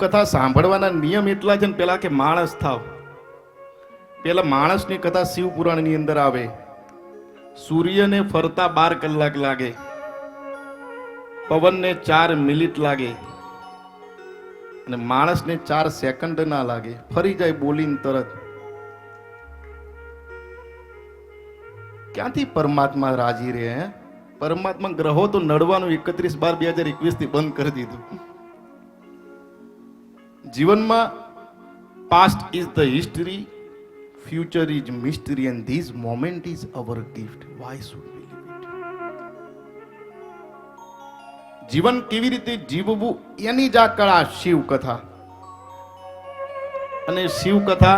કથા સાંભળવાના નિયમ એટલા છે ને પેલા કે માણસ થાવ. પેલા માણસની કથા શિવ પુરાણની અંદર આવે. સૂર્યને ફરતા બાર કલાક લાગે. પવનને ચાર મિનિટ લાગે. અને માણસને ચાર સેકન્ડ ના લાગે. ફરી જાય બોલીને તરત. ક્યાંથી પરમાત્મા રાજી રહે પરમાત્મા ગ્રહો તો નડવાનું એકત્રીસ બાર બે હજાર એકવીસથી બંધ કરી દીધું. જીવનમાં past is the history future is mystery and this moment is our gift why should we live જીવન કેવી રીતે જીવવું એની જ આ કળા શિવ કથા અને શિવ કથા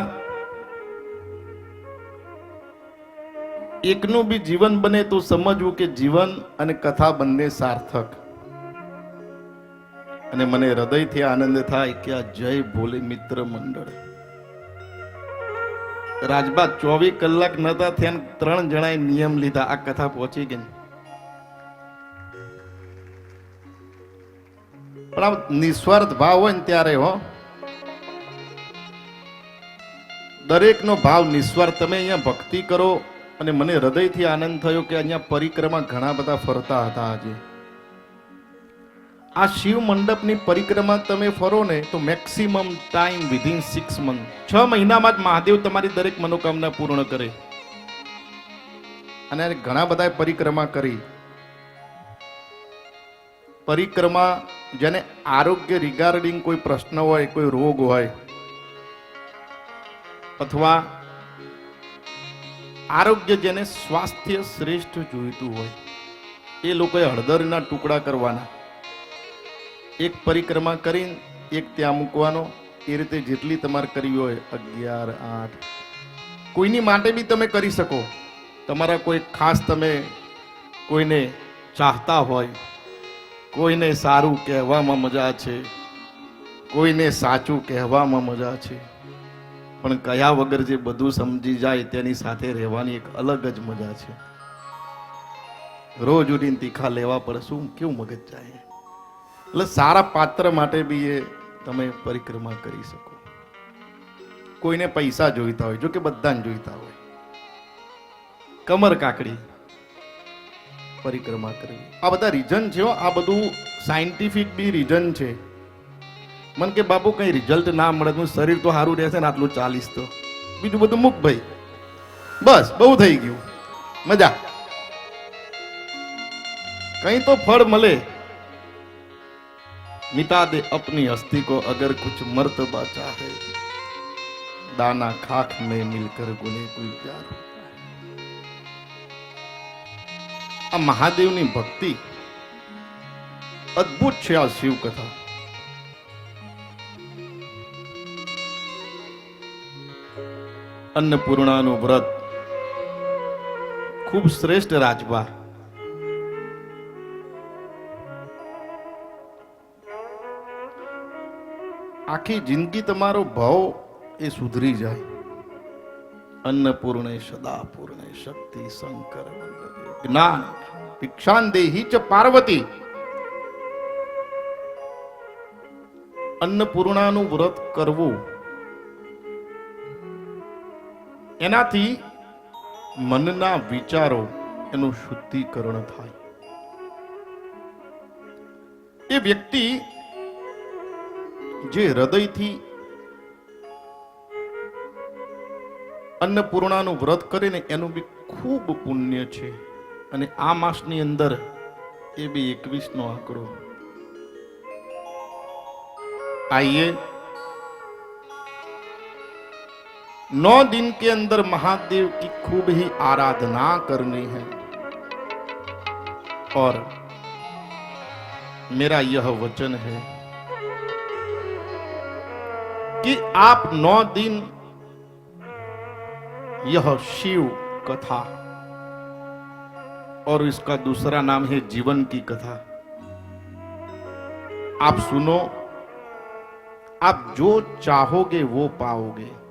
એકનું બી જીવન બને તો સમજવું કે જીવન અને કથા બંને સાર્થક. અને મને હૃદયથી આનંદ થાય કે આ જય ભોલે મિત્ર મંડળ. રાજબા ચોવીસ કલાક નતા થયા ત્રણ જણાએ નિયમ લીધા. આ કથા પહોંચી ગઈ. પણ આ નિસ્વાર્થ ભાવ હોય ને ત્યારે હો. દરેકનો ભાવ નિસ્વાર્થ. તમે અહીંયા ભક્તિ કરો અને મને હૃદયથી આનંદ થયો કે અહીંયા પરિક્રમા ઘણા બધા ફરતા હતા આજે. આ શિવ મંડપની પરિક્રમા તમે ફરો ને તો maximum time within six month છ મહિનામાં જ મહાદેવ તમારી દરેક મનોકામના પૂર્ણ કરે. અને ઘણા બધાએ પરિક્રમા કરી. પરિક્રમા જેને આરોગ્ય રિગાર્ડિંગ કોઈ પ્રશ્ન હોય, કોઈ રોગ હોય, અથવા આરોગ્ય જેને સ્વાસ્થ્ય શ્રેષ્ઠ જોઈતું હોય, એ લોકોએ હળદરના ટુકડા કરવાના. એક પરિક્રમા કરીને એક ત્યાં મૂકવાનો. એ રીતે જેટલી તમારે કરવી હોય, અગિયાર, આઠ. કોઈની માટે બી તમે કરી શકો. તમારા કોઈ ખાસ તમે કોઈને ચાહતા હોય, કોઈને સારું કહેવામાં મજા છે, કોઈને સાચું કહેવામાં મજા છે. પણ કયા વગર જે બધું સમજી જાય તેની સાથે રહેવાની એક અલગ જ મજા છે. રોજ ઉઠીને તીખા લેવા પર શું, કેવું મગજ જાય એટલે સારા પાત્ર માટે બી એ તમે પરિક્રમા કરી શકો. કોઈને પૈસા જોઈતા હોય, જો કે બધાને જોઈતા હોય. કમર કાકડી પરિક્રમા કરવી. આ બધા રીઝન છે આ બધું સાયન્ટિફિક બી રીઝન છે. મન કે બાપુ કઈ રિઝલ્ટ ના મળે તો શરીર તો સારું રહેશે ને આટલું ચાલીસ તો. બીજું બધું મૂક ભાઈ. બસ, બહુ થઈ ગયું. મજા. કઈ તો ફળ મળે. मिटा दे अपनी हस्ती को अगर कुछ मर्तबा चाहे दाना खाक में मिलकर गुने कोई प्यार होता है આ મહાદેવની ભક્તિ અદ્ભુત છે આ શિવ કથા અન્નપૂર્ણાનું વ્રત ખૂબ શ્રેષ્ઠ રાજભા આખી જિંદગી તમારો ભાવ એ સુધરી જાય. અન્નપૂર્ણે સદાપૂર્ણે શક્તિ શંકર જ્ઞાન ભિક્ષાન દેહી ચ પાર્વતી. અન્નપૂર્ણાનું વ્રત કરવું. એનાથી મનના વિચારો એનું શુદ્ધિકરણ થાય. એ વ્યક્તિ જે હૃદયથી અન્નપૂર્ણાનું વ્રત કરે ને એનું બી ખૂબ પુણ્ય છે અને આ માસની અંદર એ બી એકવીસ નો આંકડો आइए नौ दिन के अंदर महादेव की खूब ही आराधना करनी है और मेरा यह वचन है कि आप नौ दिन यह शिव कथा और इसका दूसरा नाम है जीवन की कथा। आप सुनो, आप जो चाहोगे वो पाओगे।